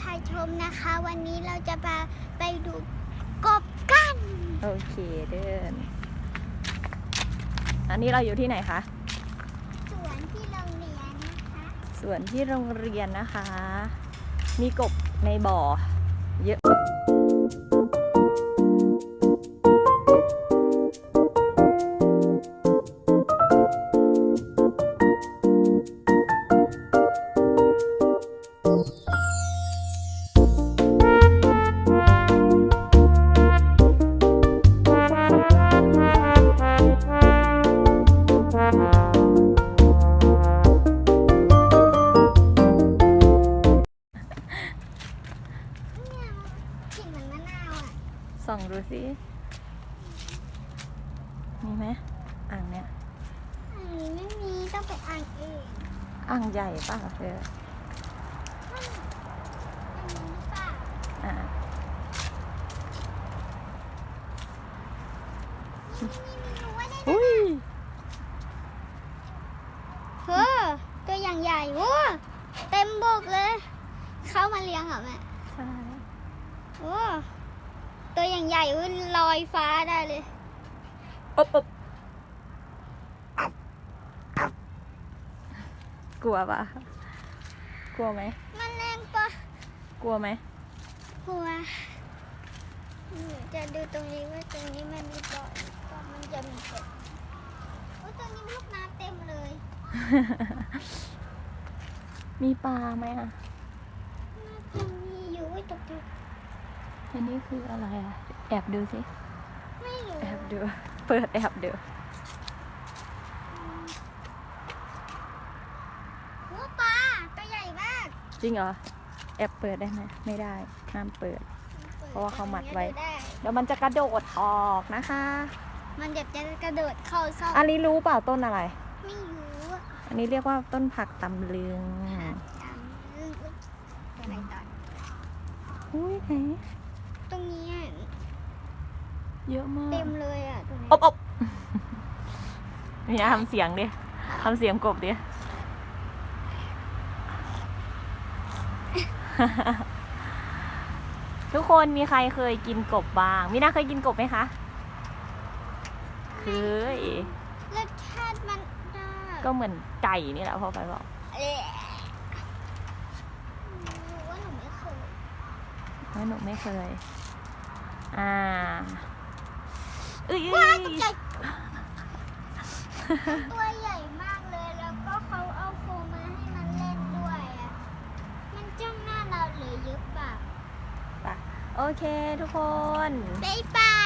พาชมนะคะ วันนี้เราจะพาไปดูกบกัน โอเคเดิน อันนี้เราอยู่ที่ไหนคะ สวนที่โรงเรียนนะคะสวนที่โรงเรียนนะคะ มีกบในบ่อ เยอะ ส่องดูสิมีไหมอ่างเนี้ยอันนี้ไม่มีต้องไปอ่านเองอ่างใหญ่ป่ะเธออันนี้หรือเปล่าอ่านี่นี่นี่หนูว่าได้อุ้ยเฮ้อตัวอย่างใหญ่โอ้เต็มบกเลย เข้ามาเลี้ยงเหรอแม่ใช่โอ้ ตัวอย่างใหญ่อุ้ยลอยฟ้าได้เลยอบอบกลัวปะกลัวไหม มันแรงปะกลัวไหมกลัวหนูจะดูตรงนี้ว่าตรงนี้มันมีบ่อหรือเปล่ามันจะมีกบโอ้ตรงนี้ลูกน้ำเต็มเลย มีปลาไหมอะน่าจะมีอยู่ไว้ตกใจ อันนี้คืออะไรอะ แอบดูสิไม่รู้แอบดู เปิดแอบดูโอ้ปลาตัวใหญ่มากจริงเหรอ แอบเปิดได้ไหมไม่ได้ห้ามเปิด เพราะว่าเขามัดไว้ได้เดี๋ยวมันจะกระโดดออกนะคะมันจะจะกระโดดเข้าซอกอันนี้รู้เปล่าต้นอะไร ไม่รู้อะอันนี้เรียกว่าต้นผักตำลึงจำเรื่องอุ๊ยตัวอะไรต่อ อุ้ยไหน ตรงนี้อะเยอะมากเต็มเลยอะตรงนี้อบอบเนี่ยทำเสียงดิทำเสียงกบดิทุกคนมีใครเคยกินกบบ้างมีนาเคยกินกบไหมคะเคยรสชาติมันได้ก็เหมือนไก่นี่แหละพ่อไปบอก เอ๊ะหนูว่าหนูไม่เคย ว่าหนูไม่เคย อ่าเอ้ยว้าตกใจตัวใหญ่มากเลย แล้วก็เขาเอาโฟมมาให้มันเล่นด้วยอะ มันจ้องหน้าเราเลยเยอะเปล่าโอเคทุกคน บ๊ายบา